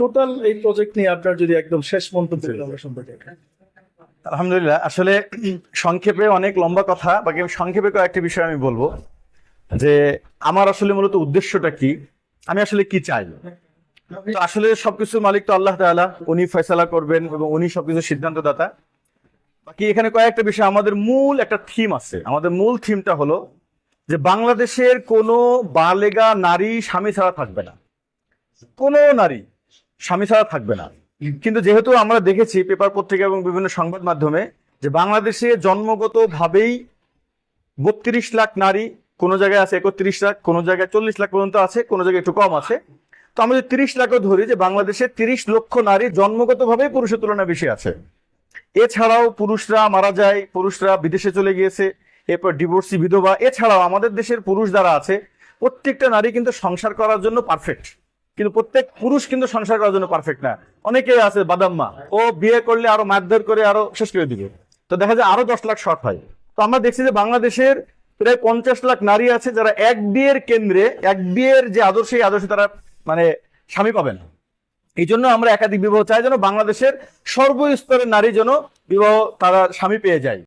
Total এই project নিয়ে আপনার যদি একদম শেষ মন্তব্য সম্পর্কে আলহামদুলিল্লাহ। আসলে সংক্ষেপে অনেক লম্বা কথা বাকি আমি সংক্ষেপে কয়েকটি বিষয় আমি বলব। যে আমার আসলে মূলত উদ্দেশ্যটা কি? আমি আসলে কি চাই? তো আসলে সবকিছুর মালিক তো আল্লাহ তাআলা উনি ফয়সালা করবেন এবং উনি সবকিছু সিদ্ধান্তদাতা। বাকি এখানে কয়েকটা বিষয় আমাদের মূল একটা থিম আছে। আমাদের মূল থিমটা হলো যে বাংলাদেশের কোনো বালেগা নারী স্বামী ছাড়া থাকবে না। কোনো নারী স্বামী ছাড়া থাকবে না। কিন্তু যেহেতু আমরা দেখেছি পেপার পত্রিকা এবং বিভিন্ন সংবাদ মাধ্যমে যে বাংলাদেশে জন্মগত ভাবেই বত্রিশ লাখ নারী কোন জায়গায় আছে একত্রিশ লাখ কোন জায়গায় চল্লিশ লাখ পর্যন্ত আছে কোন জায়গায় একটু কম আছে। তো আমরা যদি তিরিশ লাখও ধরি যে বাংলাদেশে তিরিশ লক্ষ নারী জন্মগত ভাবেই পুরুষের তুলনায় বেশি আছে। এছাড়াও পুরুষরা মারা যায় পুরুষরা বিদেশে চলে গিয়েছে এরপর ডিভোর্সি বিধবা এছাড়াও আমাদের দেশের পুরুষ যারা আছে প্রত্যেকটা নারী কিন্তু সংসার করার জন্য পারফেক্ট কিন্তু প্রত্যেক পুরুষ কিন্তু সংসার করার জন্য পারফেক্ট না। অনেকে আছে বাদাম্মা। ও বিয়ে করলে আরও মারধর করে আরও শেষ করে দিবে। তো দেখা যায় আরও দশ লাখ শর্ট হয়। তো আমরা দেখছি যে বাংলাদেশের প্রায় পঞ্চাশ লাখ নারী আছে যারা এক বিয়ের কেন্দ্রে, এক বিয়ের যে আদর্শ আদর্শে তারা মানে স্বামী পাবেন। এই জন্য আমরা একাধিক বিবাহ চাই যেন বাংলাদেশের সর্বস্তরের নারী যেন বিবাহ তারা স্বামী পেয়ে যায়।